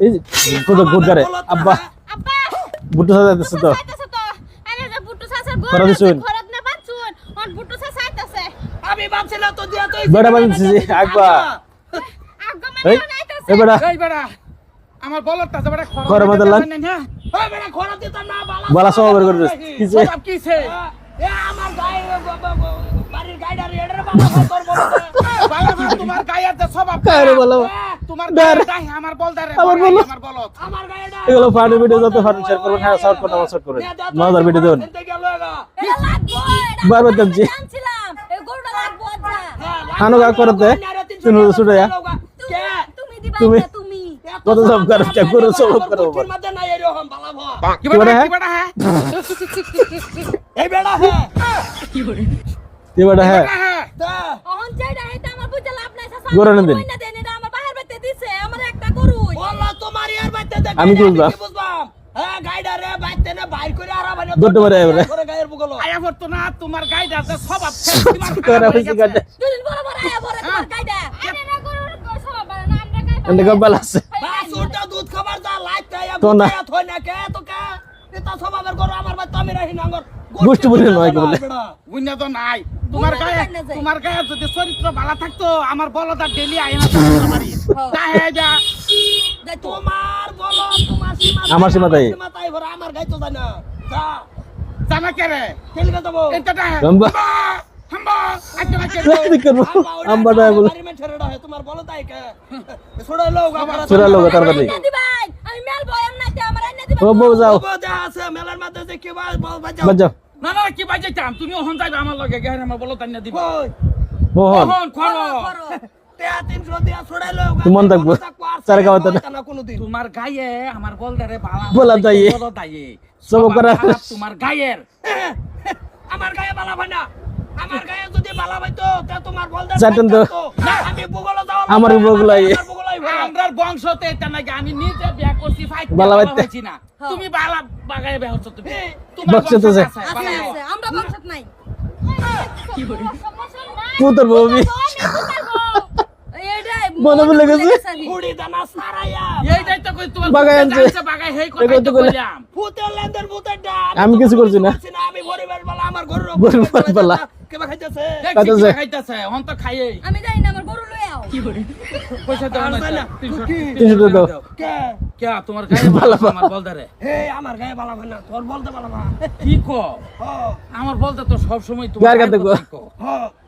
এই কত আব্বা। বুটু সাজা তো। আরে যে খরচ খরচ না আমি ভাবছি না তো দিয়া তুই বেড়া বাঁধছি আব্বা। আগ্গা মানে এই বেটা এই বেড়া। আমার বলটা যে বেড়া ঘরের মধ্যে লাগ। ওই বেড়া খরা দিতাম না বালা বালা সব বের করে দিস কিছে সব কিছে এ আমার গায়ে ব- ব- ব- বাড়ির গাইডা রেডার বালা তোর বলতে বাবা বাবা, তোমার সব কারে বলো তোমার বের। গায়ের গায়ে আমার বলদারে আমার বলো। আমার বলত আমার গায়েডা এগুলো ফানি ভিডিও যত ফানি শেয়ার করবেন হ্যাঁ শর্ট করতে আমার শর্ট করবেন মজার ভিডিও দেবেন। এনতে গেল এগা এটা লাগবো এটা বারবার আমি দেখছি। জানছিলাম এই গরুটা লাগবো আচ্ছা হানো গা করতে। তিন হাজার ছুটে যা। কে? তুমি দিবা তুমি- এটা তুমি। কত সব করে চেক করে সব করে তোর মধ্যে নাই এরকম বালা ভা কি কি বেড়া, বেড়া হ্যাঁ? কি বেড়া হ্যাঁ? এই বেড়া হ্যাঁ এই তোমার গাইডা আছে। দুধ খাবার যা তো না। থই না কে তো কে এটা স্বভাবের গরু আমার আমি রাহি নাঙ্গর গোষ্ঠী বলে নয় কি বলে। বুঝনা তো নাই। তোমার গায়ে তোমার গায়ে যদি চরিত্র ভালো থাকতো আমার বলদা ডেলি আয় না তোমার বাড়ি হ্যাঁ। তাহে যা। যাই তো তোমার বলো তোমার সীমা আমার সীমা তাই। সীমা তাই ভরা আমার গাই তো জানা যা। জানা কে রে? খেলবে দেবো এটা তা রম্বা। হাম্বা কি করব আম্বাটা বলে। বাড়ি মে ছেড়ে তোমার বলো তাই কে? ছোড়া লোক আমার চোরা লোক তাড়াতাড়ি আইনা আমি মেল বয়াম না তে আমার আইনা দিবাই ও যাও। বাবা যা আছে মেলার মধ্যে যে কি বাজ বল বাজাও। বাজাও। না না কি বাজাইতাম? তুমি ওহন যাইবে আমার লগে গেহরে আমার বলো তাই না দিব। কই? মোহন ওহন খরো তে তিনশো দিয়া ছোড়া লোক মন থাকব। চারে। না। তোমার গায়ে আমার বালা বলা। সব করা। তোমার গায়ের। আমার গায়ে বালা ভাই না। আমার গায়ে যদি বালা ভাইতো তে তোমার বল দে চাটেন তো। আমি বুগলো যাও আমার বুগলাই। আমরার বংশতে এটা নাকি আমি নিজে বিয়া করছি ফাইট বালা। না। তুমি বালা বাগায় বিয়া হচ্ছ তুমি। তোমার বংশতে বংশতে আছে, আমরা বংশত নাই। কি বলি? আমি মনে গেছে। কুড়ি দানা সারাইয়া এইটাই তো কই তোমার বাগায় আনছে। হেই কথা তো কইলাম ভূতের লেন্দের ভূতের ডা আমি কিছু করছি না। আমি গরিবের বলা আমার গরিবের বলা। কেবা খাইতেছে খাইতেছে। কি খাইতেছে হন তো খাইয়ে আমি জানি না আমার গরু লই আও পয়সা দাও আর না তাই না? তিনশো কি? তিনশো টাকা দাও। কে কে তোমার গায়ে বালা বালা আমার বলদারে হে আমার গায়ে বালা না তোর বলতে বালা কি কো আমার বলতে তো সব সময় গার গাতে কো। হ এ তুই ছোড়া লয়ে গার কাছে বন্ধ রয়েছিস। তোর বেড রে কই যাতে বাইরে বাইরে বাইরে ঘুরা দে। ঘুরাই দে তো কত খারাপ কে কিনে